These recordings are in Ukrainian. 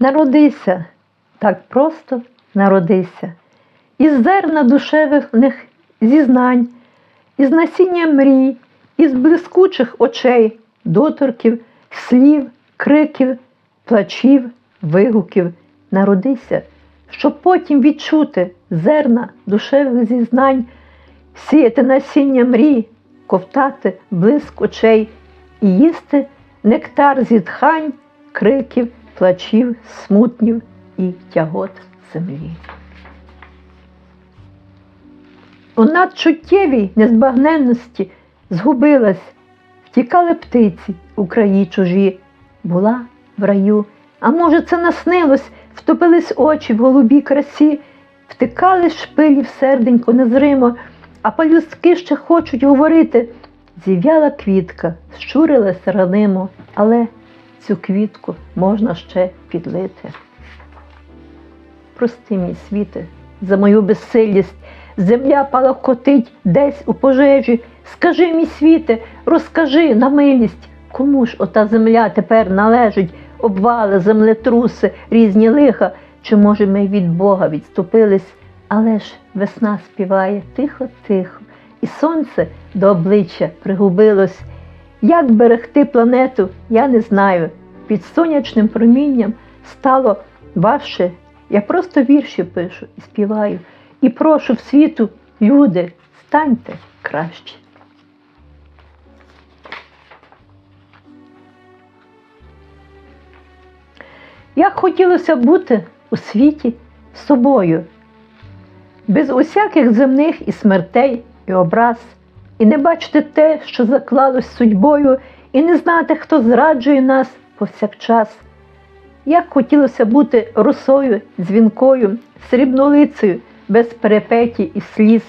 Народися, так просто народися, із зерна душевних зізнань, із насіння мрій, із блискучих очей, доторків, слів, криків, плачів, вигуків. Народися, щоб потім відчути зерна душевних зізнань, сіяти насіння мрій, ковтати блиск очей і їсти нектар зітхань, криків, плачів, смутнів і тягот землі. У надчуттєвій незбагненності згубилась, втікали птиці у краї чужі, була в раю. А може, це наснилось, втопились очі в голубій красі, втикали шпилі в серденько незримо, а палюстки ще хочуть говорити. Зів'яла квітка, щурилась ранимо, але цю квітку можна ще підлити. Прости, мій світе, за мою безсилість, земля палахкотить десь у пожежі. Скажи, мій світе, розкажи на милість, кому ж ота земля тепер належить, обвали, землетруси, різні лиха, чи, може, ми від Бога відступились, але ж весна співає тихо-тихо, і сонце до обличчя пригубилось. Як берегти планету, я не знаю. Під сонячним промінням стало важче. Я просто вірші пишу і співаю. І прошу в світу, люди, станьте краще. Як хотілося бути у світі собою, без усяких земних і смертей, і образ, і не бачити те, що заклалось судьбою, і не знати, хто зраджує нас повсякчас. Як хотілося бути росою, дзвінкою, срібнолицею, без перепеті і сліз,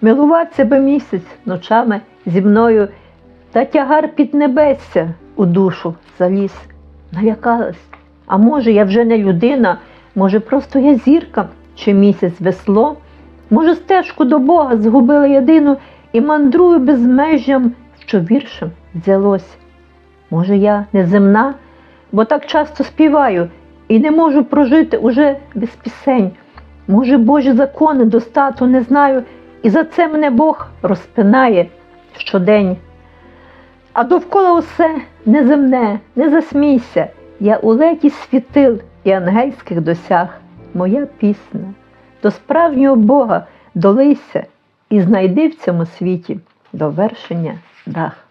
милуватися би місяць ночами зі мною, та тягар під небесся у душу заліз. Налякалась. А може, я вже не людина, може, просто я зірка чи місяць весло, може, стежку до Бога згубила єдину і мандрую безмежжям, що віршем взялось. Може, я неземна, бо так часто співаю і не можу прожити уже без пісень. Може, Божі закони достату не знаю, і за це мене Бог розпинає щодень. А довкола усе неземне, не засмійся. Я у леті світил і ангельських досяг, моя пісня, до справжнього Бога долися і знайди в цьому світі довершення дах.